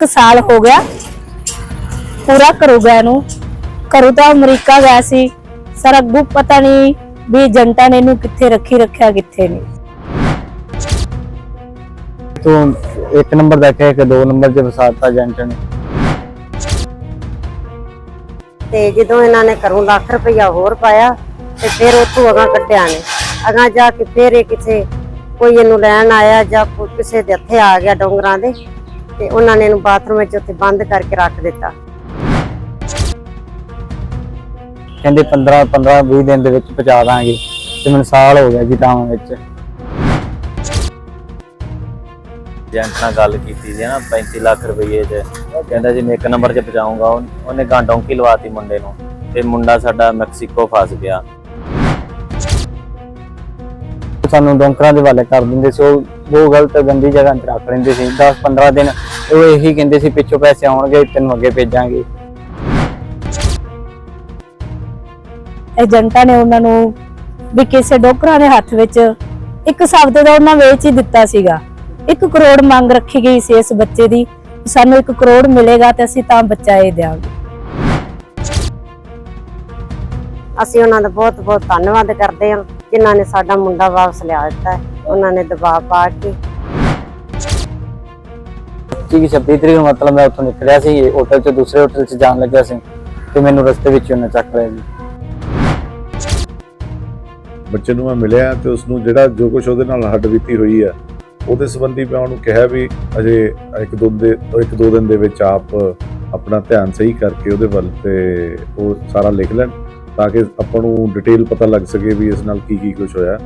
ਇੱਕ ਸਾਲ ਹੋ ਗਿਆ। ਪੂਰਾ ਘਰੋਂ ਗਿਆ ਨੂੰ ਘਰੋਂ ਤਾਂ ਅਮਰੀਕਾ ਗਿਆ ਸੀ। ਸਰ ਅੱਗੋਂ ਪਤਾ ਨਹੀਂ ਵੀ ਏਜੰਟਾਂ ਨੇ ਇਹਨੂੰ ਕਿੱਥੇ ਰੱਖੀ ਰੱਖਿਆ ਕਿੱਥੇ ਨਹੀਂ। ਤੋਂ ਇੱਕ ਨੰਬਰ ਦਾ ਕਹਿ ਕੇ ਦੋ ਨੰਬਰ 'ਚ ਵਸਾਤਾ ਏਜੰਟ ਨੇ। ਤੇ ਜਦੋਂ ਇਹਨਾਂ ਨੇ ਘਰੋਂ ਲੱਖ ਰੁਪਈਆ ਹੋਰ ਪਾਇਆ ਤੇ ਫਿਰ ਉੱਥੋਂ ਅਗਾਂ ਕੱਢਿਆ ਨੇ। ਅਗਾਂ ਜਾ ਕੇ ਫਿਰ ਇਹ ਕਿਸੇ ਕੋਈ ਇਹਨੂੰ ਲੈਣ ਆਇਆ ਜਾਂ ਕੋਈ ਕਿਸੇ ਦੇ ਹੱਥੇ ਆ ਗਿਆ ਡੋਂਗਰਾਂ ਦੇ। ਤੇ ਉਹਨਾਂ ਨੇ ਇਹਨੂੰ ਬਾਥਰੂਮ ਵਿੱਚ ਉੱਥੇ ਬੰਦ ਕਰਕੇ ਰੱਖ ਦਿੱਤਾ। ਕਹਿੰਦੇ 15 15 20 ਦਿਨ ਦੇ ਵਿੱਚ ਪਹੁੰਚਾ ਦਾਂਗੇ ਤੇ ਮੈਨੂੰ ਸਾਲ ਹੋ ਗਿਆ ਜੀ ਤਾਂ ਵਿੱਚ। ਏਜੰਟ ਨਾਲ ਗੱਲ ਕੀਤੀ ਸੀ ਨਾ 35 ਲੱਖ ਰੁਪਏ 'ਚ। ਕਹਿੰਦਾ ਜੀ ਮੈਂ ਇੱਕ ਨੰਬਰ 'ਚ ਪਹੁੰਚਾਊਂਗਾ ਉਹ- ਉਹਨੇ ਗਾਂ ਡੌਂਕੀ ਲਵਾਤੀ ਮੁੰਡੇ ਨੂੰ ਤੇ ਮੁੰਡਾ ਸਾਡਾ ਮੈਕਸੀਕੋ ਫਸ ਗਿਆ। ਸਾਨੂੰ ਡੋਂਕਰਾਂ ਦੇ ਵਾਲੇ ਕਰ ਦਿੰਦੇ ਸੀ ਉਹ ਉਹ ਗਲਤ ਗੰਦੀ ਜਗ੍ਹਾ ਤੇ ਰੱਖ ਲੈਂਦੇ ਸੀ। 10 15 ਦਿਨ ਉਹ ਇਹੀ ਕਹਿੰਦੇ ਸੀ ਪਿੱਛੋਂ ਪੈਸੇ ਆਉਣਗੇ ਤੈਨੂੰ ਅੱਗੇ ਭੇਜਾਂਗੇ। ਏਜੰਟਾਂ ਨੇ ਉਹਨਾਂ ਨੂੰ ਵੀ ਕਿਸੇ ਡੋਕਰਾਂ ਦੇ ਹੱਥ ਵਿੱਚ ਇੱਕ ਸ਼ਬਦ ਦਾ ਉਹਨਾਂ ਵੇਚ ਹੀ ਦਿੱਤਾ ਸੀਗਾ। 1 ਕਰੋੜ ਮੰਗ ਰੱਖੀ ਗਈ ਸੀ ਇਸ ਬੱਚੇ ਦੀ ਸਾਨੂੰ 1 ਕਰੋੜ ਮਿਲੇਗਾ ਤੇ ਅਸੀਂ ਤਾਂ ਬੱਚਾ ਇਹ ਦੇਵਾਂਗੇ ਅਸੀਂ ਉਹਨਾਂ ਦਾ ਬਹੁਤ ਬਹੁਤ ਧੰਨਵਾਦ ਕਰਦੇ ਹਾਂ ਜਿਨ੍ਹਾਂ ਨੇ ਸਾਡਾ ਮੁੰਡਾ ਵਾਪਸ ਲਿਆ ਦਿੱਤਾ। ਉਹਨਾਂ ਨੇ ਦਬਾਅ ਪਾ ਕੇ ਜੀ 26 ਤਰੀਕ ਨੂੰ ਮਤਲਬ ਮੈਂ ਉੱਥੋਂ ਨਿਕਲਿਆ ਸੀ ਹੋਟਲ 'ਚ ਦੂਸਰੇ ਹੋਟਲ 'ਚ ਜਾਣ ਲੱਗਾ ਸੀ ਤੇ ਮੈਨੂੰ ਰਸਤੇ ਵਿੱਚ ਉਹਨੇ ਚੱਕ ਲਿਆ ਜੀ। ਬੱਚੇ ਨੂੰ ਮੈਂ ਮਿਲਿਆ ਤੇ ਉਸ ਨੂੰ ਜਿਹੜਾ ਜੋ ਕੁਝ ਉਹਦੇ ਨਾਲ ਹੱਡ ਹੋਈ ਆ, ਉਹਦੇ ਸੰਬੰਧੀ ਮੈਂ ਉਹਨੂੰ ਕਿਹਾ ਵੀ ਅਜੇ ਇੱਕ ਦੋ ਦੇ, ਇੱਕ ਦੋ ਦਿਨ ਦੇ ਵਿੱਚ ਆਪ ਆਪਣਾ ਧਿਆਨ ਸਹੀ ਕਰਕੇ ਉਹਦੇ ਵੱਲ ਤੇ ਉਹ ਸਾਰਾ ਲਿਖ ਲੈਣ ਤਾਂ ਕਿ ਆਪਾਂ ਨੂੰ ਡਿਟੇਲ ਪਤਾ ਲੱਗ ਸਕੇ ਵੀ ਇਸ ਨਾਲ ਕੀ ਕੀ ਕੁਝ ਹੋਇਆ।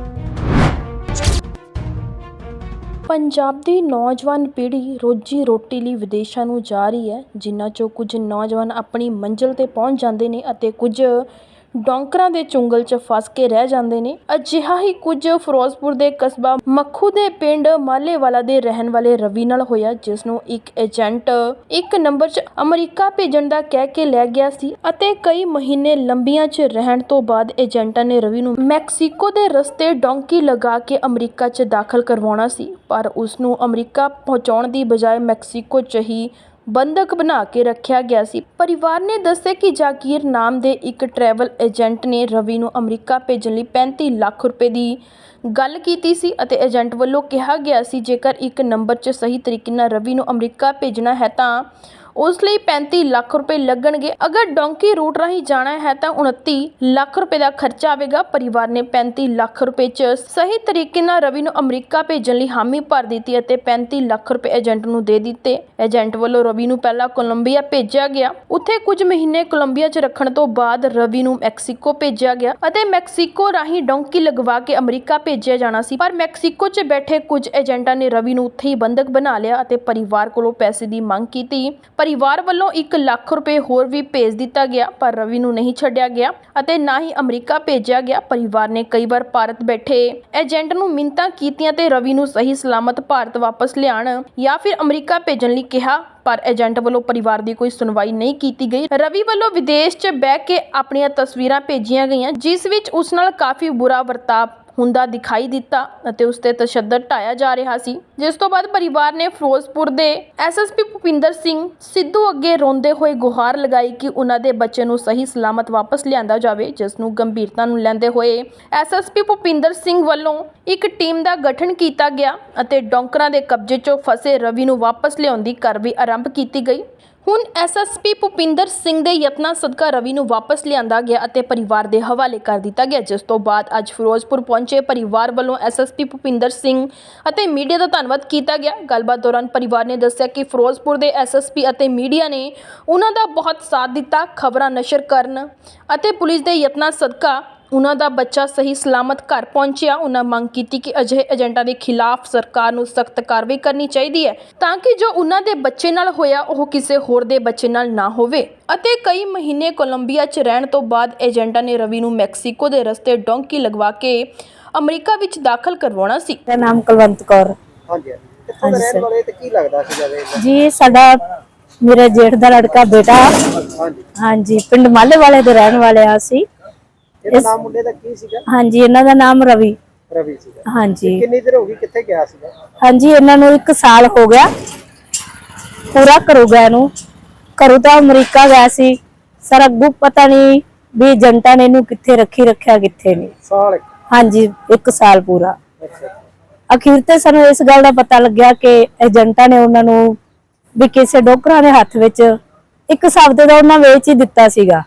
ਪੰਜਾਬ ਦੀ ਨੌਜਵਾਨ ਪੀੜ੍ਹੀ ਰੋਜੀ ਰੋਟੀ ਲਈ ਵਿਦੇਸ਼ਾਂ ਨੂੰ ਜਾ ਰਹੀ ਹੈ, ਜਿਨ੍ਹਾਂ ਚੋਂ ਕੁਝ ਨੌਜਵਾਨ ਆਪਣੀ ਮੰਜ਼ਿਲ ਤੇ ਪਹੁੰਚ ਜਾਂਦੇ ਨੇ ਅਤੇ ਕੁਝ ਡੌਂਕਰਾਂ ਦੇ ਚੁੰਗਲ 'ਚ ਫਸ ਕੇ ਰਹਿ ਜਾਂਦੇ ਨੇ। ਅਜਿਹਾ ਹੀ ਕੁਝ ਫਿਰੋਜ਼ਪੁਰ ਦੇ ਕਸਬਾ ਮੱਖੂ ਦੇ ਪਿੰਡ ਮਾਲੇਵਾਲਾ ਦੇ ਰਹਿਣ ਵਾਲੇ ਰਵੀ ਨਾਲ ਹੋਇਆ ਜਿਸ ਨੂੰ ਇੱਕ ਏਜੰਟ ਇੱਕ ਨੰਬਰ 'ਚ ਅਮਰੀਕਾ ਭੇਜਣ ਦਾ ਕਹਿ ਕੇ ਲੈ ਗਿਆ ਸੀ ਅਤੇ ਕਈ ਮਹੀਨੇ ਲੰਬੀਆਂ 'ਚ ਰਹਿਣ ਤੋਂ ਬਾਅਦ ਏਜੰਟਾਂ ਨੇ ਰਵੀ ਨੂੰ ਮੈਕਸੀਕੋ ਦੇ ਰਸਤੇ ਡੌਂਕੀ ਲਗਾ ਕੇ ਅਮਰੀਕਾ 'ਚ ਦਾਖਲ ਕਰਵਾਉਣਾ ਸੀ, ਪਰ ਉਸ ਨੂੰ ਅਮਰੀਕਾ ਪਹੁੰਚਾਉਣ ਦੀ ਬਜਾਏ ਮੈਕਸੀਕੋ 'ਚ ਹੀ ਬੰਧਕ ਬਣਾ ਕੇ ਰੱਖਿਆ ਗਿਆ ਸੀ। ਪਰਿਵਾਰ ਨੇ ਦੱਸਿਆ ਕਿ ਜਾਕੀਰ ਨਾਮ ਦੇ ਇੱਕ ਟਰੈਵਲ ਏਜੰਟ ਨੇ ਰਵੀ ਨੂੰ ਅਮਰੀਕਾ ਭੇਜਣ ਲਈ 35 ਲੱਖ ਰੁਪਏ ਦੀ ਗੱਲ ਕੀਤੀ ਸੀ ਅਤੇ ਏਜੰਟ ਵੱਲੋਂ ਕਿਹਾ ਗਿਆ ਸੀ, ਜੇਕਰ ਇੱਕ ਨੰਬਰ 'ਚ ਸਹੀ ਤਰੀਕੇ ਨਾਲ ਰਵੀ ਨੂੰ ਅਮਰੀਕਾ ਭੇਜਣਾ ਹੈ ਤਾਂ ਉਸ ਲਈ 35 ਲੱਖ ਰੁਪਏ ਲੱਗਣਗੇ। ਅਗਰ ਡੌਂਕੀ ਰੂਟ ਰਾਹੀਂ ਜਾਣਾ ਹੈ ਤਾਂ 29 ਲੱਖ ਰੁਪਏ ਦਾ ਖਰਚਾ ਆਵੇਗਾ। ਪਰਿਵਾਰ ਨੇ 35 ਲੱਖ ਰੁਪਏ 'ਚ ਸਹੀ ਤਰੀਕੇ ਨਾਲ ਰਵੀ ਨੂੰ ਅਮਰੀਕਾ ਭੇਜਣ ਲਈ ਹਾਮੀ ਭਰ ਦਿੱਤੀ ਅਤੇ 35 ਲੱਖ ਰੁਪਏ ਏਜੰਟ ਨੂੰ ਦੇ ਦਿੱਤੇ। ਏਜੰਟ ਵੱਲੋਂ ਰਵੀ ਨੂੰ ਪਹਿਲਾਂ ਕੋਲੰਬੀਆ ਭੇਜਿਆ ਗਿਆ। ਉੱਥੇ ਕੁਝ ਮਹੀਨੇ ਕੋਲੰਬੀਆ 'ਚ ਰੱਖਣ ਤੋਂ ਬਾਅਦ ਰਵੀ ਨੂੰ ਮੈਕਸੀਕੋ ਭੇਜਿਆ ਗਿਆ ਅਤੇ ਮੈਕਸੀਕੋ ਰਾਹੀਂ ਡੌਂਕੀ ਲਗਵਾ ਕੇ ਅਮਰੀਕਾ ਭੇਜਿਆ ਜਾਣਾ ਸੀ। ਪਰ ਮੈਕਸੀਕੋ 'ਚ ਬੈਠੇ ਕੁਝ ਏਜੰਟਾਂ ਨੇ ਰਵੀ ਨੂੰ ਉੱਥੇ ਹੀ ਬੰਦਕ ਬਣਾ ਲਿਆ ਅਤੇ ਪਰਿਵਾਰ ਕੋਲੋਂ ਪੈਸੇ ਦੀ ਮੰਗ ਕੀਤੀ। ਪਰਿਵਾਰ ਵੱਲੋਂ 1 ਲੱਖ ਰੁਪਏ ਹੋਰ ਵੀ ਭੇਜ ਦਿੱਤਾ ਗਿਆ, ਪਰ ਰਵੀ ਨੂੰ ਨਹੀਂ ਛੱਡਿਆ ਗਿਆ ਅਤੇ ਨਾ ਹੀ ਅਮਰੀਕਾ ਭੇਜਿਆ ਗਿਆ। ਪਰਿਵਾਰ ਨੇ ਕਈ ਵਾਰ ਭਾਰਤ ਬੈਠੇ ਏਜੰਟ ਨੂੰ ਮਿੰਤਾਂ ਕੀਤੀਆਂ ਤੇ ਰਵੀ ਨੂੰ ਸਹੀ ਸਲਾਮਤ ਭਾਰਤ ਵਾਪਸ ਲਿਆਉਣ ਜਾਂ ਫਿਰ ਅਮਰੀਕਾ ਭੇਜਣ ਲਈ ਕਿਹਾ, ਪਰ ਏਜੰਟ ਵੱਲੋਂ ਪਰਿਵਾਰ ਦੀ ਕੋਈ ਸੁਣਵਾਈ ਨਹੀਂ ਕੀਤੀ ਗਈ। ਰਵੀ ਵੱਲੋਂ ਵਿਦੇਸ਼ 'ਚ ਬਹਿ ਕੇ ਆਪਣੀਆਂ ਤਸਵੀਰਾਂ ਭੇਜੀਆਂ ਗਈਆਂ, ਜਿਸ ਵਿੱਚ ਉਸ ਨਾਲ ਕਾਫੀ ਬੁਰਾ ਵਰਤਾਵ ਹੁੰਦਾ ਦਿਖਾਈ ਦਿੱਤਾ ਅਤੇ ਉਸ ਤੇ ਤਸ਼ੱਦਦ ਢਾਇਆ ਜਾ ਰਿਹਾ ਸੀ। ਜਿਸ ਤੋਂ ਬਾਅਦ ਪਰਿਵਾਰ ਨੇ ਫਿਰੋਜ਼ਪੁਰ ਦੇ ਐਸਐਸਪੀ ਭੁਪਿੰਦਰ ਸਿੰਘ ਸਿੱਧੂ ਅੱਗੇ ਰੋਂਦੇ ਹੋਏ ਗੁਹਾਰ ਲਗਾਈ ਕਿ ਉਹਨਾਂ ਦੇ ਬੱਚੇ ਨੂੰ ਸਹੀ ਸਲਾਮਤ ਵਾਪਸ ਲਿਆਂਦਾ ਜਾਵੇ, ਜਿਸ ਨੂੰ ਗੰਭੀਰਤਾ ਨੂੰ ਲੈਂਦੇ ਹੋਏ ਐਸਐਸਪੀ ਭੁਪਿੰਦਰ ਸਿੰਘ ਵੱਲੋਂ ਇੱਕ ਟੀਮ ਦਾ ਗਠਨ ਕੀਤਾ ਗਿਆ ਅਤੇ ਡੌਂਕਰਾਂ ਦੇ ਕਬਜ਼ੇ 'ਚੋਂ ਫਸੇ ਰਵੀ ਨੂੰ ਵਾਪਸ ਲਿਆਉਣ ਦੀ ਕਾਰਵਾਈ ਆਰੰਭ ਕੀਤੀ ਗਈ। ਹੁਣ ਐਸਐਸਪੀ ਭੁਪਿੰਦਰ ਸਿੰਘ ਦੇ ਯਤਨਾਂ ਸਦਕਾ ਰਵੀ ਨੂੰ ਵਾਪਸ ਲਿਆਂਦਾ ਗਿਆ ਅਤੇ ਪਰਿਵਾਰ ਦੇ ਹਵਾਲੇ ਕਰ ਦਿੱਤਾ ਗਿਆ, ਜਿਸ ਤੋਂ ਬਾਅਦ ਅੱਜ ਫਿਰੋਜ਼ਪੁਰ ਪਹੁੰਚੇ ਪਰਿਵਾਰ ਵੱਲੋਂ ਐਸਐਸਪੀ ਭੁਪਿੰਦਰ ਸਿੰਘ ਅਤੇ ਮੀਡੀਆ ਦਾ ਧੰਨਵਾਦ ਕੀਤਾ ਗਿਆ। ਗੱਲਬਾਤ ਦੌਰਾਨ ਪਰਿਵਾਰ ਨੇ ਦੱਸਿਆ ਕਿ ਫਿਰੋਜ਼ਪੁਰ ਦੇ ਐਸਐਸਪੀ ਅਤੇ ਮੀਡੀਆ ਨੇ ਉਹਨਾਂ ਦਾ ਬਹੁਤ ਸਾਥ ਦਿੱਤਾ। ਖਬਰਾਂ ਨਸ਼ਰ ਕਰਨ ਅਤੇ ਪੁਲਿਸ ਦੇ ਯਤਨਾਂ ਸਦਕਾ ਉਹਨਾਂ ਦਾ ਬੱਚਾ ਸਹੀ ਸਲਾਮਤ ਘਰ ਪਹੁੰਚਿਆ। ਉਹਨਾਂ ਮੰਗ ਕੀਤੀ ਕਿ ਅਜਿਹੇ ਏਜੰਟਾਂ ਦੇ ਖਿਲਾਫ ਸਰਕਾਰ ਨੂੰ ਸਖਤ ਕਾਰਵਾਈ ਕਰਨੀ ਚਾਹੀਦੀ ਹੈ ਤਾਂ ਕਿ ਜੋ ਉਹਨਾਂ ਦੇ ਬੱਚੇ ਨਾਲ ਹੋਇਆ ਉਹ ਕਿਸੇ ਹੋਰ ਦੇ ਬੱਚੇ ਨਾਲ ਨਾ ਹੋਵੇ। ਅਤੇ ਕਈ ਮਹੀਨੇ ਕੋਲੰਬੀਆ 'ਚ ਰਹਿਣ ਤੋਂ ਬਾਅਦ ਏਜੰਟਾਂ ਨੇ ਰਵੀ ਨੂੰ ਮੈਕਸੀਕੋ ਦੇ ਰਸਤੇ ਡੌਂਕੀ ਲਗਵਾ ਕੇ ਅਮਰੀਕਾ ਵਿੱਚ ਦਾਖਲ ਕਰਵਾਉਣਾ ਸੀ। ਮੇਰਾ ਨਾਮ ਕੁਲਵੰਤ ਕੌਰ। ਹਾਂਜੀ ਕਿੱਥੋਂ ਦੇ ਰਹਿਣ ਵਾਲੇ ਤੇ ਕੀ ਲੱਗਦਾ ਸੀ ਜਦ ਇਹ ਜੀ ਸਾਡਾ ਮੇਰੇ ਜੇਠ ਦਾ ਲੜਕਾ ਬੇਟਾ। ਹਾਂਜੀ। ਹਾਂਜੀ ਪਿੰਡ ਮਾਲੇ ਵਾਲੇ ਦੇ ਰਹਿਣ ਵਾਲੇ ਆ ਅਸੀਂ। ਇਹਦਾ ਨਾਮ ਮੁੰਡੇ ਦਾ ਕੀ ਸੀਗਾ? ਹਾਂਜੀ ਇਹਨਾਂ ਦਾ ਨਾਮ ਰਵੀ। ਰਵੀ ਸੀਗਾ। ਹਾਂਜੀ। ਕਿੰਨੀ ਦੇਰ ਹੋ ਗਈ? ਕਿੱਥੇ ਗਿਆ ਸੀਗਾ? ਹਾਂਜੀ ਇਹਨਾਂ ਨੂੰ 1 ਸਾਲ ਹੋ ਗਿਆ। ਪੂਰਾ ਘਰੋਂ ਗਿਆ ਨੂੰ ਘਰੋਂ ਤਾਂ ਅਮਰੀਕਾ ਗਿਆ ਸੀ। ਸਰ ਅੱਗੋਂ ਪਤਾ ਨਹੀਂ ਵੀ ਏਜੰਟਾਂ ਨੇ ਇਹਨੂੰ ਕਿੱਥੇ ਰੱਖੀ ਰੱਖਿਆ ਕਿੱਥੇ ਨਹੀਂ। ਸਾਲ ਇੱਕ। ਹਾਂਜੀ 1 ਸਾਲ ਪੂਰਾ। ਅੱਛਾ। ਅਖੀਰ ਤੇ ਸਾਨੂੰ ਇਸ ਗੱਲ ਦਾ ਪਤਾ ਲੱਗਿਆ ਕਿ ਏਜੰਟਾਂ ਨੇ ਉਹਨਾਂ ਨੂੰ ਵੀ ਕਿਸੇ ਡੋਕਰਾਂ ਦੇ ਹੱਥ ਵਿੱਚ ਇੱਕ ਸ਼ਬਦ ਦਾ ਉਹਨਾਂ ਵੇਚ ਹੀ ਦਿੱਤਾ ਸੀਗਾ।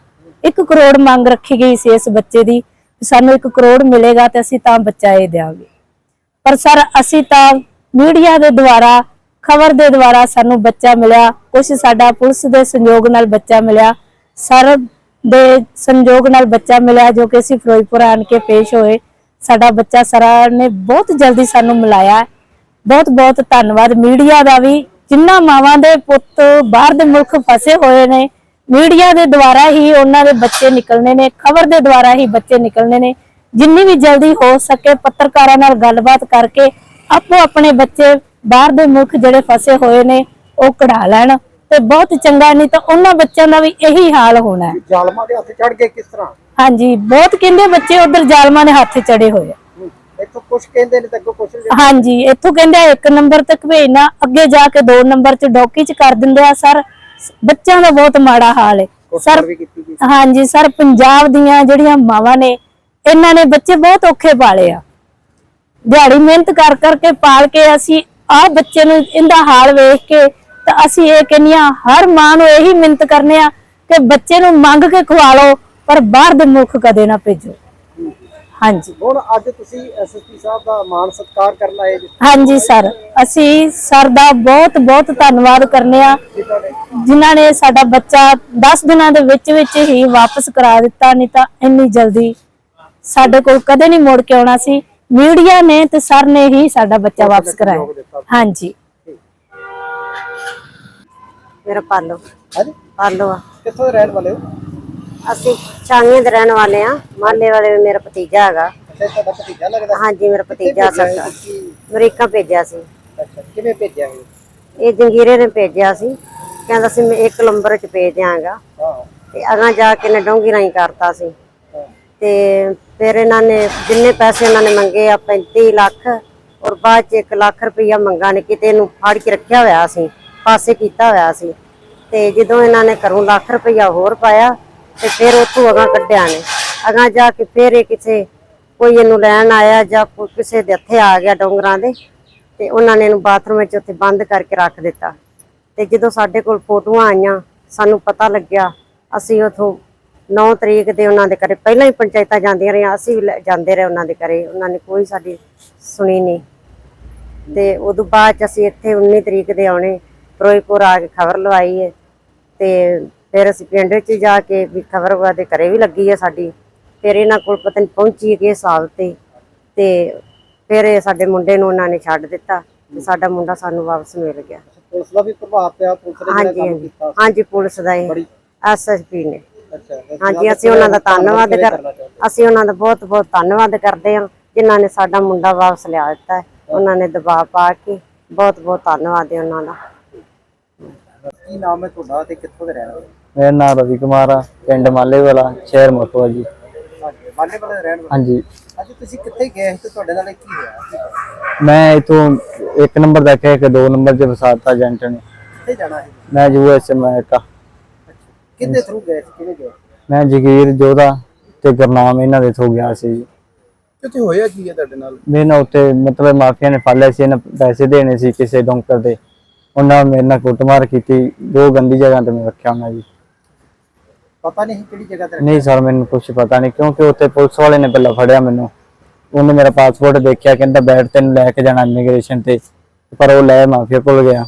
1 ਕਰੋੜ ਮੰਗ ਰੱਖੀ ਗਈ ਸੀ ਇਸ ਬੱਚੇ ਦੀ ਸਾਨੂੰ 1 ਕਰੋੜ ਮਿਲੇਗਾ ਤੇ ਅਸੀਂ ਤਾਂ ਬੱਚਾ ਇਹ ਦੇਵਾਂਗੇ ਪਰ ਸਰ, ਅਸੀਂ ਤਾਂ ਮੀਡੀਆ ਦੇ ਦੁਆਰਾ, ਖਬਰ ਦੇ ਦੁਆਰਾ ਸਾਨੂੰ ਬੱਚਾ ਮਿਲਿਆ ਕੁਝ ਸਾਡਾ ਪੁਲਿਸ ਦੇ ਸੰਯੋਗ ਨਾਲ ਬੱਚਾ ਮਿਲਿਆ, ਸਰ ਦੇ ਸੰਯੋਗ ਨਾਲ ਬੱਚਾ ਮਿਲਿਆ ਜੋ ਕਿ ਅਸੀਂ ਫਿਰੋਜ਼ਪੁਰ ਆਣ ਕੇ ਪੇਸ਼ ਹੋਏ। ਸਾਡਾ ਬੱਚਾ ਸਰਾਂ ਨੇ ਬਹੁਤ ਜਲਦੀ ਸਾਨੂੰ ਮਿਲਾਇਆ ਬਹੁਤ ਬਹੁਤ ਧੰਨਵਾਦ। ਮੀਡੀਆ ਦਾ ਵੀ ਜਿਨ੍ਹਾਂ ਮਾਵਾਂ ਦੇ ਪੁੱਤ ਬਾਹਰ ਦੇ ਮੁਲਕ ਫਸੇ ਹੋਏ ਨੇ ਮੀਡੀਆ ਦੇ ਦੁਆਰਾ ਹੀ ਉਹਨਾਂ ਦੇ ਬੱਚੇ ਨਿਕਲਣੇ ਨੇ ਖਬਰ ਦੇ ਦੁਆਰਾ ਹੀ ਬੱਚੇ ਨਿਕਲਣੇ ਨੇ। ਜਿੰਨੀ ਵੀ ਜਲਦੀ ਹੋ ਸਕੇ ਪੱਤਰਕਾਰਾਂ ਨਾਲ ਗੱਲਬਾਤ ਕਰਕੇ ਆਪੋ ਆਪਣੇ ਬੱਚੇ ਬਾਹਰ ਦੇ ਮੁਲਕ ਜਿਹੜੇ ਫਸੇ ਹੋਏ ਨੇ ਉਹ ਕਢਾ ਲੈਣ। ਤੇ ਬਹੁਤ ਚੰਗਾ ਨਹੀਂ ਤਾਂ ਉਹਨਾਂ ਬੱਚਿਆਂ ਦਾ ਵੀ ਇਹੀ ਹਾਲ ਹੋਣਾ ਹੈ। ਜ਼ਾਲਮਾਂ ਦੇ ਹੱਥ ਚੜ ਗਏ ਕਿਸ ਤਰ੍ਹਾਂ? ਹਾਂਜੀ ਬਹੁਤ ਕਹਿੰਦੇ ਬੱਚੇ ਉਧਰ ਜ਼ਾਲਮਾਂ ਦੇ ਹੱਥ ਚੜੇ ਹੋਏ ਆ। ਇੱਥੋਂ ਕੁਝ ਕਹਿੰਦੇ ਨੇ ਤਾਂ ਅੱਗੋਂ ਕੁਝ ਹਾਂਜੀ ਇੱਥੋਂ ਕਹਿੰਦੇ ਆ ਇੱਕ ਨੰਬਰ ਤੱਕ ਭੇਜਣਾ ਅੱਗੇ ਜਾ ਕੇ ਦੋ ਨੰਬਰ ਚ ਡੌਕੀ ਚ ਕਰ ਦਿੰਦੇ ਆ ਸਰ। ਬੱਚਿਆਂ ਦਾ ਬਹੁਤ ਮਾੜਾ ਹਾਲ ਹੈ। ਸਰ ਹਾਂਜੀ ਸਰ ਪੰਜਾਬ ਦੀਆਂ ਜਿਹੜੀਆਂ ਮਾਵਾਂ ਨੇ ਇਹਨਾਂ ਨੇ ਬੱਚੇ ਬਹੁਤ ਔਖੇ ਪਾਲੇ ਆ। ਦਿਹਾੜੀ ਮਿਹਨਤ ਕਰ ਕਰਕੇ ਪਾਲ ਕੇ ਅਸੀਂ ਆਹ ਬੱਚੇ ਨੂੰ ਇਹਦਾ ਹਾਲ ਵੇਖ ਕੇ ਤਾਂ ਅਸੀਂ ਇਹ ਕਹਿੰਦੀਆਂ ਹਰ ਮਾਂ ਨੂੰ ਇਹੀ ਮਿਹਨਤ ਕਰਨੇ ਆ ਕਿ ਬੱਚੇ ਨੂੰ ਮੰਗ ਕੇ ਖਵਾ ਲਓ ਪਰ ਬਾਹਰ ਦੇ ਮੁਲਕ ਕਦੇ ਨਾ ਭੇਜੋ। ਹਾਂਜੀ। ਹੁਣ ਅੱਜ ਤੁਸੀਂ ਐਸਐਸਪੀ ਸਾਹਿਬ ਦਾ ਮਾਣ ਸਤਿਕਾਰ ਕਰਨ ਆਏ ਜੀ। ਹਾਂਜੀ ਸਰ ਅਸੀਂ ਸਰ ਦਾ ਬਹੁਤ ਬਹੁਤ ਧੰਨਵਾਦ ਕਰਨੇ ਆ। ਜਿਨ੍ਹਾਂ ਨੇ ਸਾਡਾ ਬੱਚਾ 10 ਦਿਨਾਂ ਦੇ ਵਿੱਚ ਵਿੱਚ ਹੀ ਵਾਪਸ ਕਰਾ ਦਿੱਤਾ ਨਹੀਂ ਤਾਂ ਇੰਨੀ ਜਲਦੀ ਸਾਡੇ ਕੋਲ ਕਦੇ ਨਹੀਂ ਮੁੜ ਕੇ ਆਉਣਾ ਸੀ। ਮੀਡੀਆ ਨੇ ਤੇ ਸਰ ਨੇ ਹੀ ਸਾਡਾ ਬੱਚਾ ਵਾਪਸ ਕਰਾਇਆ। ਹਾਂਜੀ। ਮੇਰਾ ਪਾਲੋ। ਹਾਂਜੀ। ਪਾਲੋ ਕਿੱਥੋਂ ਦੇ ਰਹਿਣ ਵਾਲੇ ਹੋ? ਅਸੀਂ ਚਾਂਗੇ ਦੇ ਰਹਿਣ ਵਾਲੇ ਆ ਮਾਲੇ ਵਾਲੇ ਮੇਰਾ ਭਤੀਜਾ ਹੈਗਾ। ਅੱਛਾ ਇਹ ਤੁਹਾਡਾ ਭਤੀਜਾ ਲੱਗਦਾ ਹਾਂਜੀ ਮੇਰਾ ਭਤੀਜਾ ਸਕਦਾ? ਅਮਰੀਕਾ ਭੇਜਿਆ ਸੀ। ਅੱਛਾ ਕਿਵੇਂ ਭੇਜਿਆ ਇਹ ਜੰਗੀਰੇ ਨੇ ਭੇਜਿਆ ਸੀ। ਕਹਿੰਦਾ ਸੀ ਮੈਂ ਇੱਕ ਨੰਬਰ ਚ ਭੇਜ ਦਿਆਂਗਾ। ਤੇ ਅਗਾਂ ਜਾ ਕੇ ਨੇ ਡੋਂਗੀ ਰਾਈ ਕਰਤਾ ਸੀ। ਤੇ ਫਿਰ ਇਹਨਾਂ ਨੇ ਜਿੰਨੇ ਪੈਸੇ ਇਹਨਾਂ ਨੇ ਮੰਗੇ ਆ 35 ਲੱਖ ਔਰ ਬਾਅਦ ਚ 1 ਲੱਖ ਰੁਪਈਆ ਮੰਗਾ ਨੇ ਕਿਤੇ ਇਹਨੂੰ ਫੜ ਕੇ ਰੱਖਿਆ ਹੋਇਆ ਸੀ ਪਾਸੇ ਕੀਤਾ ਹੋਇਆ ਸੀ। ਤੇ ਜਦੋਂ ਇਹਨਾਂ ਨੇ ਘਰੋਂ ਲੱਖ ਰੁਪਈਆ ਹੋਰ ਪਾਇਆ ਤੇ ਫਿਰ ਉੱਥੋਂ ਅਗਾਂ ਕੱਢਿਆ ਨੇ। ਅਗਾਂ ਜਾ ਕੇ ਫਿਰ ਇਹ ਕਿਸੇ, ਕੋਈ ਇਹਨੂੰ ਲੈਣ ਆਇਆ ਜਾਂ ਕੋਈ ਕਿਸੇ ਦੇ ਹੱਥੇ ਆ ਗਿਆ ਡੋਂਗਰਾਂ ਦੇ, ਤੇ ਉਹਨਾਂ ਨੇ ਇਹਨੂੰ ਬਾਥਰੂਮ ਵਿੱਚ ਉੱਥੇ ਬੰਦ ਕਰਕੇ ਰੱਖ ਦਿੱਤਾ। ਤੇ ਜਦੋਂ ਸਾਡੇ ਕੋਲ ਫੋਟੋਆਂ ਆਈਆਂ, ਸਾਨੂੰ ਪਤਾ ਲੱਗਿਆ, ਅਸੀਂ ਉਥੋਂ 9 ਤਰੀਕ ਦੇ ਉਹਨਾਂ ਦੇ ਘਰੇ, ਪਹਿਲਾਂ ਹੀ ਪੰਚਾਇਤਾਂ ਜਾਂਦੀਆਂ ਰਹੀਆਂ, ਅਸੀਂ ਵੀ ਲੈ- ਜਾਂਦੇ ਰਹੇ ਉਹਨਾਂ ਦੇ ਘਰੇ, ਉਹਨਾਂ ਨੇ ਕੋਈ ਸਾਡੀ ਸੁਣੀ ਨਹੀਂ। ਤੇ ਉਦੋਂ ਬਾਅਦ ਚ ਅਸੀਂ ਇੱਥੇ 19 ਤਰੀਕ ਦੇ ਆਉਣੇ, ਫਿਰੋਜ਼ਪੁਰ ਆ ਕੇ ਖਬਰ ਲਵਾਈ ਹੈ ਤੇ ਫਿਰ ਅਸੀਂ ਪਿੰਡ ਵਿੱਚ ਜਾ ਕੇ ਵੀ ਖਬਰ ਉਹਦੇ ਘਰੇ ਵੀ ਲੱਗੀ ਹੈ ਸਾਡੀ। ਫਿਰ ਇਹਨਾਂ ਕੋਲ ਪਤਾ ਨਹੀਂ ਪਹੁੰਚੀ ਕਿ ਹਿਸਾਬ ਤੇ। ਤੇ ਫਿਰ ਇਹ ਸਾਡੇ ਮੁੰਡੇ ਨੂੰ ਉਹਨਾਂ ਨੇ ਛੱਡ ਦਿੱਤਾ ਤੇ ਸਾਡਾ ਮੁੰਡਾ ਸਾਨੂੰ ਵਾਪਸ ਮਿਲ ਗਿਆ। ਪੁਲਿਸ ਦਾ ਵੀ ਪ੍ਰਭਾਵ ਪਿਆ ਪੁਲਿਸ ਨੇ ਜਿਹੜਾ ਕੰਮ ਕੀਤਾ ਹਾਂਜੀ ਪੁਲਿਸ ਦਾ ਇਹ ਐਸਐਸਪੀ ਨੇ। ਹਾਂਜੀ ਅਸੀਂ ਉਹਨਾਂ ਦਾ ਧੰਨਵਾਦ ਕਰ? ਅਸੀਂ ਉਹਨਾਂ ਦਾ ਬਹੁਤ ਬਹੁਤ ਧੰਨਵਾਦ ਕਰਦੇ ਹਾਂ ਜਿਨ੍ਹਾਂ ਨੇ ਸਾਡਾ ਮੁੰਡਾ ਵਾਪਸ ਲਿਆ ਦਿੱਤਾ। ਉਹਨਾਂ ਨੇ ਦਬਾਅ ਪਾ ਕੇ ਬਹੁਤ ਬਹੁਤ ਧੰਨਵਾਦ ਹੈ ਉਹਨਾਂ ਦਾ। ਕੀ ਨਾਮ ਹੈ ਤੁਹਾਡਾ ਤੇ ਕਿੱਥੋਂ ਦੇ ਰਹਿਣ ਵਾਲੇ? ਮੇਰਾ ਨਾਮ ਰਵੀ ਕੁਮਾਰ ਆ ਪਿੰਡ ਮਾਲੇ ਵਾਲਾ ਸ਼ਹਿਰ ਮੋਟਵਾ ਜੀ। ਹਾਂਜੀ ਮਾਲੇ ਵਾਲੇ ਰਹਿਣ ਵਾਲੇ? ਹਾਂਜੀ। ਅੱਜ ਤੁਸੀਂ ਕਿੱਥੇ ਗਏ ਸੀ ਤੇ ਤੁਹਾਡੇ ਨਾਲ ਕੀ ਹੋਇਆ? ਮੈਂ ਇਥੋਂ ਇੱਕ ਨੰਬਰ ਦਾ ਕਹਿ ਕੇ ਦੋ ਨੰਬਰ 'ਚ ਵਸਾਤਾ ਏਜੰਟ ਨੇ। ਕਿੱਥੇ ਜਾਣਾ ਸੀ? ਮੈਂ ਯੂਐਸ ਅਮਰੀਕਾ ਕਿੰਨੇ ਥਰੂ ਗਏ ਸੀ? ਕਿਵੇਂ ਗਏ? ਮੈਂ ਜਗੀਰ ਜੋਧਾ ਤੇ ਗੁਰਨਾਮ ਇਹਨਾਂ ਦੇ ਤੋਂ ਗਿਆ ਸੀ ਕਿਤੇ ਹੋਇਆ ਕੀ ਹੈ ਤੁਹਾਡੇ ਨਾਲ? ਮੇਰੇ ਨਾਲ ਉੱਤੇ ਮਤਲਬ ਮਾਫੀਆ ਨੇ ਫੜ ਲਿਆ ਸੀ ਇਹਨਾਂ ਪੈਸੇ ਦੇਣੇ ਸੀ ਕਿਸੇ ਡੌਂਕਰ ਦੇ। ਉਹਨਾਂ ਮੇਰੇ ਨਾਲ ਕੁੱਟਮਾਰ ਕੀਤੀ ਦੋ ਗੰਦੀ ਜਗ੍ਹਾ ਤੇ ਮੈਂ ਰੱਖਿਆ ਉਹਨਾਂ ਜੀ ਪਤਾ ਨਹੀਂ ਕਿਹੜੀ ਜਗ੍ਹਾ ਤੇ ਨਹੀਂ ਸਰ ਮੈਨੂੰ ਕੁਝ ਪਤਾ ਨਹੀਂ ਕਿਉਂਕਿ ਉੱਥੇ ਪੁਲਿਸ ਵਾਲੇ ਨੇ ਪਹਿਲਾਂ ਫੜਿਆ ਮੈਨੂੰ। ਉਹਨੇ ਮੇਰਾ ਪਾਸਪੋਰਟ ਦੇਖਿਆ ਕਹਿੰਦਾ ਬੈਠ ਤੈਨੂੰ ਲੈ ਕੇ ਜਾਣਾ ਇਮੀਗ੍ਰੇਸ਼ਨ ਤੇ ਪਰ ਉਹ ਲੈ ਮਾਫੀਆ ਕੋਲ ਗਿਆ।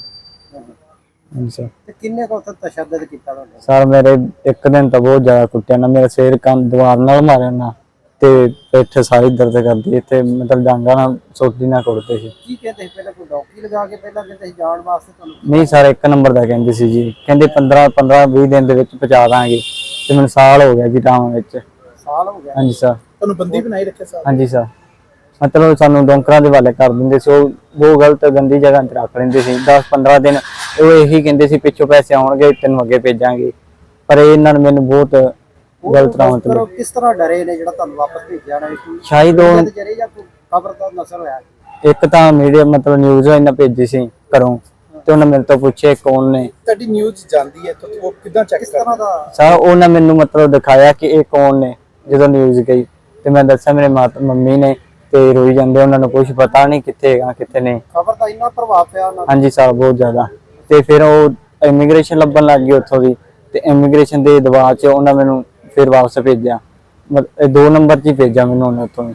ਸਰ। ਤੇ ਕਿੰਨੇ ਕੋ ਉੱਥੇ ਤਸ਼ੱਦਦ ਕੀਤਾ ਤੁਹਾਨੂੰ ਸਰ ਮੇਰੇ ਇੱਕ ਦਿਨ ਤਾਂ ਬਹੁਤ ਜ਼ਿਆਦਾ ਕੁੱਟਿਆ ਨਾ ਮੇਰਾ ਸਿਰ ਕੰਨ ਦੀਵਾਰ ਨਾਲ ਮਾਰਿਆ ਨਾ ਤੇ ਪਿੱਠ ਸਾਰੀ ਦਰਦ ਕਰਦੀ ਇੱਥੇ ਮਤਲਬ ਡਾਂਗਾ ਨਾਲ ਸੋਟੀ ਨਾਲ ਕੁੱਟਦੇ ਸੀ। ਕੀ ਕਹਿੰਦੇ ਸੀ ਪਹਿਲਾਂ ਕੋਈ ਡੌਕੀ ਲਗਾ ਕੇ ਪਹਿਲਾਂ ਕਹਿੰਦੇ ਸੀ ਜਾਣ ਵਾਸਤੇ ਤੁਹਾਨੂੰ ਨਹੀਂ ਸਰ ਇੱਕ ਨੰਬਰ ਦਾ ਕਹਿੰਦੇ ਸੀ ਜੀ ਕਹਿੰਦੇ 15 15 20 ਦਿਨ ਦੇ ਵਿੱਚ ਪਹੁੰਚਾ ਦਾਂਗੇ। ਤੇ ਮੈਨੂੰ ਸਾਲ ਹੋ ਗਿਆ ਜੀ ਟਾਵਾਂ ਵਿੱਚ। ਸਾਲ ਹੋ ਗਿਆ। ਹਾਂਜੀ ਸਰ। ਤੁਹਾਨੂੰ ਬੰਦੀ ਬਣਾਈ ਰੱਖਿਆ ਸਾਲ ਹਾਂਜੀ ਸਰ। ਮਤਲਬ ਸਾਨੂੰ ਡੋਂਕਰਾਂ ਦੇ ਵਾਲੇ ਕਰ ਦਿੰਦੇ ਸੀ ਉਹ ਉਹ ਗਲਤ ਗੰਦੀ ਜਗ੍ਹਾ ਤੇ ਰੱਖ ਲੈਂਦੇ ਸੀ। 10 15 ਦਿਨ ਉਹ ਇਹੀ ਕਹਿੰਦੇ ਸੀ ਪਿੱਛੋਂ ਪੈਸੇ ਆਉਣਗੇ ਤੈਨੂੰ ਅੱਗੇ ਭੇਜਾਂਗੇ। ਪਰ ਇਹ ਇਹਨਾਂ ਨੇ ਮੈਨੂੰ ਬਹੁਤ ਗਲਤ ਰਾਹ ਤੇ ਕਰੋ ਕਿਸ ਤਰ੍ਹਾਂ ਡਰੇ ਨੇ ਜਿਹੜਾ ਤੁਹਾਨੂੰ ਵਾਪਸ ਭੇਜਿਆ ਨਾ ਸ਼ਾਇਦ ਉਹ ਖਬਰ ਦਾ ਨਸਰ ਹੋਇਆ? ਇੱਕ ਤਾਂ ਮੀਡੀਆ ਮਤਲਬ ਨਿਊਜ਼ ਇਹਨਾਂ ਭੇਜੀ ਸੀ ਘਰੋਂ। ਤੇ ਉਹਨਾਂ ਮੇਰੇ ਤੋਂ ਪੁੱਛਿਆ ਕੌਣ ਨੇ। ਤੁਹਾਡੀ ਨਿਊਜ਼ ਜਾਂਦੀ ਹੈ ਤਾਂ ਉਹ ਕਿੱਦਾਂ ਚੈੱਕ ਕਿਸ ਤਰ੍ਹਾਂ ਦਾ? ਸਰ ਉਹਨਾਂ ਮੈਨੂੰ ਮਤਲਬ ਦਿਖਾਇਆ ਕਿ ਇਹ ਕੌਣ ਨੇ ਜਦੋਂ ਨਿਊਜ਼ ਗਈ। ਤੇ ਮੈਂ ਦੱਸਿਆ ਮੇਰੇ ਮਾਤਾ ਮੰਮੀ ਨੇ ਤੇ ਰੋਈ ਜਾਂਦੇ ਉਹਨਾਂ ਨੂੰ ਕੁਝ ਪਤਾ ਨਹੀਂ ਕਿੱਥੇ ਹੈਗਾ ਕਿੱਥੇ ਨਹੀਂ। ਖਬਰ ਦਾ ਇੰਨਾ ਪ੍ਰਭਾਵ ਪਿਆ ਉਹਨਾਂ ਤੇ। ਹਾਂਜੀ ਸਰ ਬਹੁਤ ਜ਼ਿਆਦਾ। ਤੇ ਫਿਰ ਉਹ ਇਮੀਗ੍ਰੇਸ਼ਨ ਲੱਭਣ ਲੱਗ ਗਈ ਉੱਥੋਂ ਦੀ। ਤੇ ਇਮੀਗ੍ਰੇਸ਼ਨ ਦੇ ਦਬਾਅ 'ਚ ਉਹਨਾਂ ਮੈਨੂੰ ਫਿਰ ਵਾਪਸ ਭੇਜਿਆ। ਮਤਲਬ ਇਹ ਦੋ ਨੰਬਰ 'ਚ ਹੀ ਭੇਜਿਆ ਮੈਨੂੰ ਉਹਨੇ ਉੱਥੋਂ ਦੀ।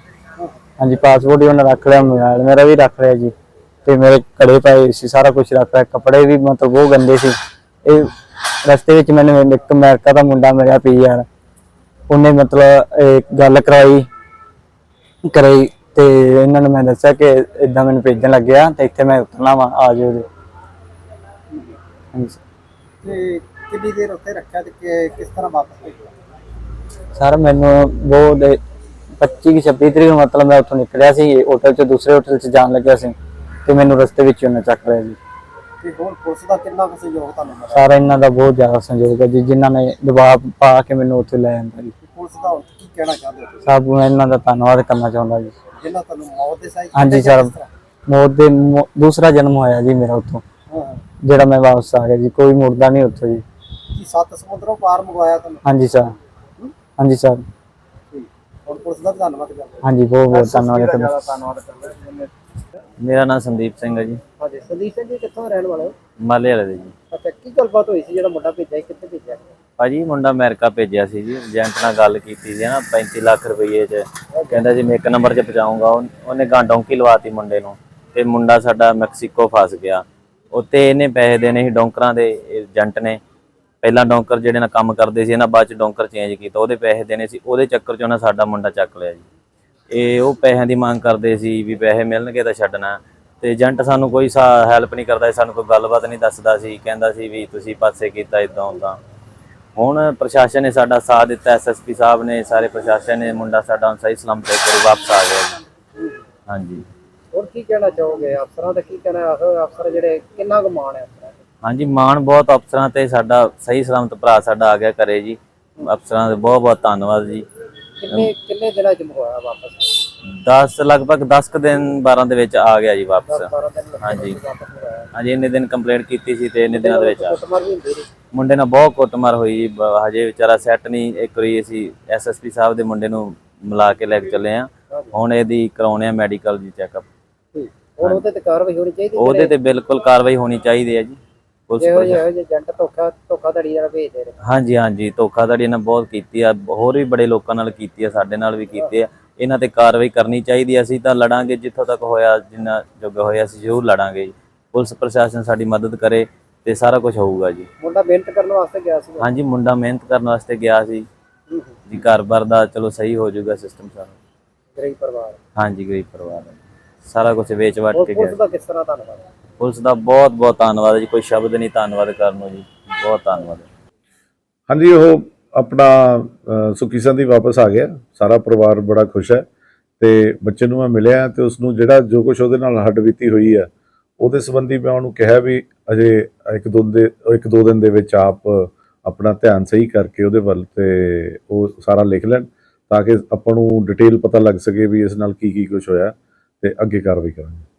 ਹਾਂਜੀ ਪਾਸਪੋਰਟ ਵੀ ਉਹਨਾਂ ਰੱਖ ਲਿਆ ਮੋਬਾਈਲ ਮੇਰਾ ਵੀ ਰੱਖ ਲਿਆ ਜੀ। ਤੇ ਮੇਰੇ ਕੜੇ ਪਏ ਸੀ ਸਾਰਾ ਕੁਝ ਰੱਖ ਲਿਆ ਕੱਪੜੇ ਵੀ ਮਤਲਬ ਬਹੁਤ ਗੰਦੇ ਸੀ। ਇਹ ਰਸਤੇ ਵਿੱਚ ਮੈਨੂੰ ਇੱਕ ਅਮਰੀਕਾ ਦਾ ਮੁੰਡਾ ਮਿਲਿਆ ਪੀਆਰ। ਉਹਨੇ ਮਤਲਬ ਇਹ ਗੱਲ ਕਰਾਈ ਕਰਾਈ ਤੇ ਇਹਨਾਂ ਨੂੰ ਮੈਂ ਦੱਸਿਆ ਕਿ ਇਦਾਂ ਮੈਨੂੰ ਭੇਜਣ ਲੱਗਿਆ ਤੇ ਇੱਥੇ ਮੈਂ ਉਤਰਨਾ ਵਾ ਆ ਜਾਓ ਜੀ। ਤੇ ਕਿੰਨੀ ਦੇਰ ਉੱਥੇ ਰੱਖਿਆ ਤੇ ਕਿ- ਕਿਸ ਤਰ੍ਹਾਂ ਵਾਪਸ ਭੇਜਿਆ? ਸਰ ਮੈਨੂੰ ਬਹੁਤ 25 ਕਿ 26 ਤਰੀਕ ਨੂੰ ਮਤਲਬ ਮੈਂ ਉੱਥੋਂ ਨਿਕਲਿਆ ਸੀ ਹੋਟਲ ਚ ਦੂਸਰੇ ਹੋਟਲ ਚ ਜਾਣ ਲੱਗਿਆ ਸੀ। ਤੇ ਮੈਨੂੰ ਰਸਤੇ ਵਿੱਚ ਉਹਨੇ ਚੱਕ ਲਿਆ ਜੀ। ਤੇ ਹੁਣ ਪੁਲਿਸ ਦਾ ਕਿੰਨਾ ਕੁ ਸਹਿਯੋਗ ਤੁਹਾਨੂੰ ਮਿਲਿਆ? ਸਾਰਾ ਇਹਨਾਂ ਦਾ ਬਹੁਤ ਜ਼ਿਆਦਾ ਸੰਯੋਗ ਹੈ ਜੀ ਜਿਨ੍ਹਾਂ ਨੇ ਦਬਾਅ ਪਾ ਕੇ ਮੈਨੂੰ ਉੱਥੇ ਲੈ ਆਂਦਾ ਜੀ। ਪੁਲਿਸ ਦਾ ਹੁਣ ਕੀ ਕਹਿਣਾ ਚਾਹੁੰਦੇ ਹੋ ਤੁਸੀਂ? ਸਭ ਨੂੰ ਇਹਨਾਂ ਦਾ ਧੰਨਵਾਦ ਕਰਨਾ ਚਾਹੁੰਦਾ ਜੀ। ਜਿਨ੍ਹਾਂ ਤੁਹਾਨੂੰ ਮੌਤ ਦੇ ਸਾਈ ਹਾਂਜੀ ਸਰ ਮੌਤ ਦੇ ਮੌ- ਦੂਸਰਾ ਜਨਮ ਹੋਇਆ ਜੀ ਮੇਰਾ ਉੱਥੋਂ। ਜਿਹੜਾ ਮੈਂ ਵਾਪਸ ਆ ਗਿਆ ਜੀ ਕੋਈ ਮੁੜਦਾ ਨਹੀਂ ਉੱਥੋਂ ਜੀ। ਕੀ ਸੱਤ ਸਮੁੰਦਰੋਂ ਪਾਰ ਮੰਗਵਾਇਆ ਤੁਹਾਨੂੰ? ਹਾਂਜੀ ਸਰ। ਹਾਂਜੀ ਸਰ। ਠੀਕ। ਹੁਣ ਪੁਲਿਸ ਦਾ ਵੀ ਧੰਨਵਾਦ ਕਰਦੇ ਹਾਂ। ਹਾਂਜੀ ਬਹੁਤ ਬਹੁਤ ਧੰਨਵਾਦ ਕਰਦੇ ਮੇਰਾ ਨਾਮ ਸੰਦੀਪ ਸਿੰਘ ਹੈ ਜੀ। ਹਾਂਜੀ ਸੰਦੀਪ ਸਿੰਘ ਜੀ ਕਿੱਥੋਂ ਰਹਿਣ ਵਾਲੇ ਹੋ? ਮਾਲੇ ਵਾਲੇ ਦੇ ਜੀ। ਅੱਛਾ ਕੀ ਗੱਲਬਾਤ ਹੋਈ ਸੀ ਜਿਹੜਾ ਮੁੰਡਾ ਭੇਜਿਆ ਸੀ, ਕਿੱਥੇ ਭੇਜਿਆ ਭਾਜੀ ਮੁੰਡਾ ਅਮਰੀਕਾ ਭੇਜਿਆ ਸੀ ਜੀ। ਏਜੰਟ ਨਾਲ ਗੱਲ ਕੀਤੀ ਸੀ ਨਾ 35 ਲੱਖ ਰੁਪਏ 'ਚ। ਕਹਿੰਦਾ ਜੀ ਮੈਂ ਇੱਕ ਨੰਬਰ 'ਚ ਪਹੁੰਚਾਊਂਗਾ ਉਹ- ਉਹਨੇ ਗਾਂ ਡੌਂਕੀ ਲਵਾਤੀ ਮੁੰਡੇ ਨੂੰ। ਤੇ ਮੁੰਡਾ ਸਾਡਾ ਮੈਕਸੀਕੋ ਫਸ ਗਿਆ। ਉੱਤੇ ਇਹਨੇ ਪੈਸੇ ਦੇਣੇ ਸੀ ਡੌਂਕਰਾਂ ਦੇ ਏਜੰਟ ਨੇ। ਪਹਿਲਾਂ ਡੌਂਕਰ ਜਿਹੜੇ ਨਾਲ ਕੰਮ ਕਰਦੇ ਸੀ ਇਹਨਾਂ ਬਾਅਦ ਚ ਡੌਂਕਰ ਚੇਂਜ ਕੀਤਾ। ਉਹਦੇ ਪੈਸੇ ਦੇਣੇ ਸੀ। ਉਹਦੇ ਚੱਕਰ 'ਚ ਉਹਨਾਂ ਸਾਡਾ ਮੁੰਡਾ ਚੱਕ ਲਿਆ ਜੀ। ਇਹ ਉਹ ਪੈਸਿਆਂ ਦੀ ਮੰਗ ਕਰਦੇ ਸੀ ਵੀ ਪੈਸੇ ਮਿਲਣਗੇ ਤਾਂ ਛੱਡਣਾ। ਤੇ ਏਜੰਟ ਸਾਨੂੰ ਕੋਈ ਹੈਲਪ ਨਹੀਂ ਕਰਦਾ ਸੀ ਸਾਨੂੰ ਕੋਈ ਗੱਲਬਾਤ ਨਹੀਂ ਦੱਸਦਾ ਸੀ ਕਹਿੰਦਾ ਸੀ ਵੀ ਤੁਸੀਂ ਪਾਸੇ ਕੀਤਾ ਇਦਾਂ ਉਦਾਂ ਹੁਣ ਪ੍ਰਸ਼ਾਸਨ ਨੇ ਸਾਡਾ ਸਾਥ ਦਿੱਤਾ ਐਸਐਸਪੀ ਸਾਹਿਬ ਨੇ ਸਾਰੇ ਪ੍ਰਸ਼ਾਸਨ ਨੇ ਮੁੰਡਾ ਸਾਡਾ ਹੁਣ ਸਹੀ ਸਲਾਮਤ ਇੱਕ ਵਾਰੀ ਵਾਪਸ ਆ ਗਿਆ ਹਾਂਜੀ। ਹੋਰ ਕੀ ਕਹਿਣਾ ਚਾਹੋਗੇ? ਅਫਸਰਾਂ ਦਾ ਕੀ ਕਹਿਣਾ? ਅਫਸਰ ਜਿਹੜੇ ਕਿੰਨਾ ਕੁ ਮਾਣ ਹੈ ਤੇ? ਹਾਂਜੀ ਮਾਣ ਬਹੁਤ ਅਫਸਰਾਂ ਤੇ ਸਾਡਾ ਸਹੀ ਸਲਾਮਤ ਭਰਾ ਸਾਡਾ ਆ ਗਿਆ ਘਰੇ ਜੀ। ਅਫਸਰਾਂ ਦੇ ਬਹੁਤ ਬਹੁਤ ਧੰਨਵਾਦ ਜੀ। ਕਿੰਨੇ ਕਿੰਨੇ ਦਿਨਾਂ ਚ ਮੰਗਵਾਇਆ ਵਾਪਸ? 10 ਲਗਭਗ 10 ਕੁ ਦਿਨ 12 ਦੇ ਵਿੱਚ ਆ ਗਿਆ ਜੀ ਵਾਪਸ। 12 ਦਿਨ ਲੱਗੇ ਹਾਂਜੀ। ਵਾਪਸ ਮੰਗਵਾਇਆ। ਹਾਂਜੀ ਇੰਨੇ ਦਿਨ ਕੰਪਲੇਂਟ ਕੀਤੀ ਸੀ ਤੇ ਇੰਨੇ ਦਿਨਾਂ ਦੇ ਵਿੱਚ ਆ। ਕੁੱਟਮਾਰ ਵੀ ਹੁੰਦੀ ਰਹੀ ਮੁੰਡੇ ਨਾਲ ਬਹੁਤ ਕੁੱਟਮਾਰ ਹੋਈ ਜੀ ਬ- ਹਜੇ ਵਿਚਾਰਾ ਸੈੱਟ ਨਹੀਂ ਇੱਕ ਵਾਰੀ ਅਸੀਂ ਐਸਐਸਪੀ ਸਾਹਿਬ ਦੇ ਮੁੰਡੇ ਨੂੰ ਮਿਲਾ ਕੇ ਲੈ ਕੇ ਚੱਲੇ ਆ। ਹੁਣ ਇਹਦੀ ਕਰਾਉਣੇ ਆ ਮੈਡੀਕਲ ਜੀ ਚੈੱਕਅਪ ਠੀਕ। ਹੁਣ ਉਹਦੇ ਤੇ ਕਾਰਵਾਈ ਹੋਣੀ ਚਾਹੀਦੀ ਉਹਦੇ ਤੇ ਬਿਲਕੁਲ ਕਾਰਵਾਈ ਹੋਣੀ ਚਾਹੀਦੀ ਹੈ ਜੀ। ਪੁਲਿਸ ਜਿਹੋ ਪ੍ਰਸ਼ਾਸਨ ਜਿਹੇ ਏਜੰਟ ਧੋਖਾ ਧੋਖਾਧੜੀ ਵਾਲਾ ਭੇਜਦੇ ਨੇ। ਹਾਂਜੀ ਹਾਂਜੀ ਧੋਖਾਧੜੀ ਇਹਨਾਂ ਬਹੁਤ ਕੀਤੀ ਆ ਹੋਰ ਵੀ ਬੜੇ ਲੋਕਾਂ ਨਾਲ ਕੀਤੀ ਆ ਸਾਡੇ ਨਾਲ ਵੀ ਕੀਤੀ ਆ। ਇਹਨਾਂ ਤੇ ਕਾਰਵਾਈ ਕਰਨੀ ਚਾਹੀਦੀ ਆ। ਅਸੀਂ ਤਾਂ ਲੜਾਂਗੇ ਜਿੱਥੋਂ ਤੱਕ ਹੋਇਆ ਜਿੰਨਾ ਜੋਗ ਹੋਇਆ ਅਸੀਂ ਜ਼ਰੂਰ ਲੜਾਂਗੇ ਜੀ। ਪੁਲਿਸ ਪ੍ਰਸ਼ਾਸਨ ਸਾਡੀ ਮਦਦ ਕਰੇ ਤੇ ਸਾਰਾ ਕੁਝ ਹੋਊਗਾ ਜੀ। ਮੁੰਡਾ ਮਿਹਨਤ ਕਰਨ ਵਾਸਤੇ ਗਿਆ ਸੀ। ਹਾਂਜੀ ਮੁੰਡਾ ਮਿਹਨਤ ਕਰਨ ਵਾਸਤੇ ਗਿਆ ਸੀ। ਜੀ ਘਰ-ਬਾਰ ਦਾ ਚਲੋ ਸਹੀ ਹੋ ਜਾਊਗਾ ਸਿਸਟਮ ਸਾਰਾ। ਗਰੀਬ ਪਰਿਵਾਰ। ਹਾਂਜੀ ਗਰੀਬ ਪਰਿਵਾਰ ਹੈ ਸਾਰਾ ਕੁਝ ਵੇਚ ਵਟ ਹੋਰ ਕੇ ਪੁਲਿਸ ਗਿਆ ਦਾ ਕਿਸ ਤਰ੍ਹਾਂ ਧੰਨਵਾਦ? ਪੁਲਿਸ ਦਾ ਬਹੁਤ ਬਹੁਤ ਧੰਨਵਾਦ ਹੈ ਜੀ, ਕੋਈ ਸ਼ਬਦ ਨਹੀਂ ਧੰਨਵਾਦ ਕਰਨ ਨੂੰ ਜੀ। ਬਹੁਤ ਧੰਨਵਾਦ ਹਾਂਜੀ, ਉਹ ਆਪਣਾ ਸੁਖੀ ਸੰਧੀ ਵਾਪਸ ਆ ਗਿਆ। ਸਾਰਾ ਪਰਿਵਾਰ ਬੜਾ ਖੁਸ਼ ਹੈ ਤੇ ਬੱਚੇ ਨੂੰ ਮੈਂ ਮਿਲਿਆ ਤੇ ਉਸ ਨੂੰ ਜਿਹੜਾ ਜੋ ਕੁਝ ਉਹਦੇ ਨਾਲ ਹੱਡ ਬੀਤੀ ਹੋਈ ਹੈ, ਉਹਦੇ ਸੰਬੰਧੀ ਮੈਂ ਉਹਨੂੰ ਕਿਹਾ ਵੀ ਅਜੇ ਇੱਕ ਦੋ ਦੇ, ਇੱਕ ਦੋ ਦਿਨ ਦੇ ਵਿੱਚ ਆਪ ਆਪਣਾ ਧਿਆਨ ਸਹੀ ਕਰਕੇ ਉਹਦੇ ਵੱਲ ਤੇ ਉਹ ਸਾਰਾ ਲਿਖ ਲੈਣ ਤਾਂ ਕਿ ਆਪਾਂ ਨੂੰ ਡਿਟੇਲ ਪਤਾ ਲੱਗ ਸਕੇ ਵੀ ਇਸ ਨਾਲ ਕੀ ਕੀ ਕੁਝ ਹੋਇਆ ਤੇ ਅੱਗੇ ਕਾਰਵਾਈ ਕਰਾਂਗੇ।